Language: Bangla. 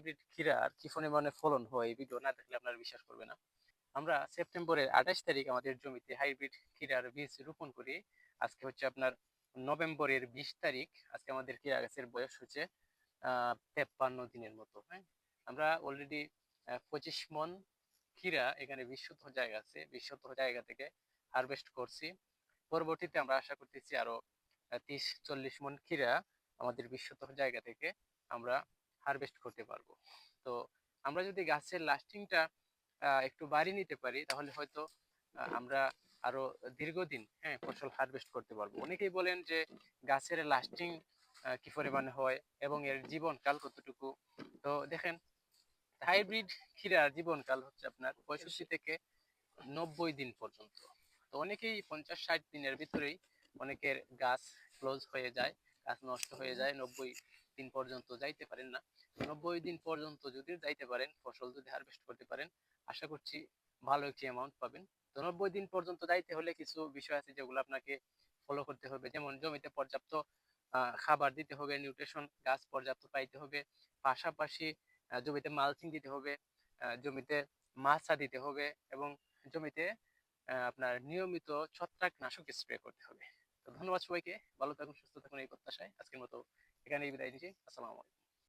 হাইব্রিড ক্ষীরার কি পরিমাণে ফলন হয়, এই ভিডিও না দেখলে আপনারা বিশ্বাস করবে না। আমরা সেপ্টেম্বরের আঠাশ তারিখ আমাদের জমিতে হাইব্রিড ক্ষীরার বীজ রোপণ করি। আজকে হচ্ছে আপনার নভেম্বরের বিশ তারিখ, আজকে আমাদের ক্ষীরা গাছের বয়স হচ্ছে তেপ্পান্ন দিনের মতো হ্যাঁ? আমরা অলরেডি পঁচিশ মন ক্ষীরা এখানে বিশ জায়গা আছে বিশ জায়গা থেকে হারভেস্ট করছি। পরবর্তীতে আমরা আশা করতেছি আরও তিরিশ চল্লিশ মন ক্ষীরা আমাদের বিশ জায়গা থেকে আমরা হারভেস্ট করতে পারব। তো আমরা যদি গাছের লাস্টিংটা একটু বাড়িয়ে নিতে পারি, তাহলে হয়তো আমরা আরও দীর্ঘদিন হ্যাঁ ফসল হারভেস্ট করতে পারব। অনেকেই বলেন যে গাছের লাস্টিং কি পরিমাণে হয় এবং এর জীবনকাল কতটুকু? তো দেখেন হাইব্রিড ক্ষীরার জীবনকাল হচ্ছে আপনার পঁয়ষট্টি থেকে নব্বই দিন পর্যন্ত। তো অনেকেই পঞ্চাশ ষাট দিনের ভিতরেই অনেকের গাছ ক্লোজ হয়ে যায়, গাছ নষ্ট হয়ে যায়, নব্বই দিন পর্যন্ত যাইতে পারেন না। নব্বই দিন পর্যন্ত যদি যাইতে পারেন, ফসল যদি হারভেস্ট করতে পারেন, আশা করছি ভালো একটি অ্যামাউন্ট পাবেন। তো নব্বই দিন পর্যন্ত যাইতে হলে কিছু বিষয় আছে যেগুলো আপনাকে ফলো করতে হবে। যেমন জমিতে পর্যাপ্ত খাবার দিতে হবে নিউট্রিশন গাছ পর্যাপ্ত পাইতে হবে। পাশাপাশি জমিতে মালচিং দিতে হবে জমিতে মাছা দিতে হবে এবং জমিতে আপনার নিয়মিত ছত্রাকনাশক স্প্রে করতে হবে। তো ধন্যবাদ সবাইকে। ভালো থাকুন, সুস্থ থাকুন এই প্রত্যাশায়। আজকের মতো এখানেই বিদায় দিচ্ছি আসসালামু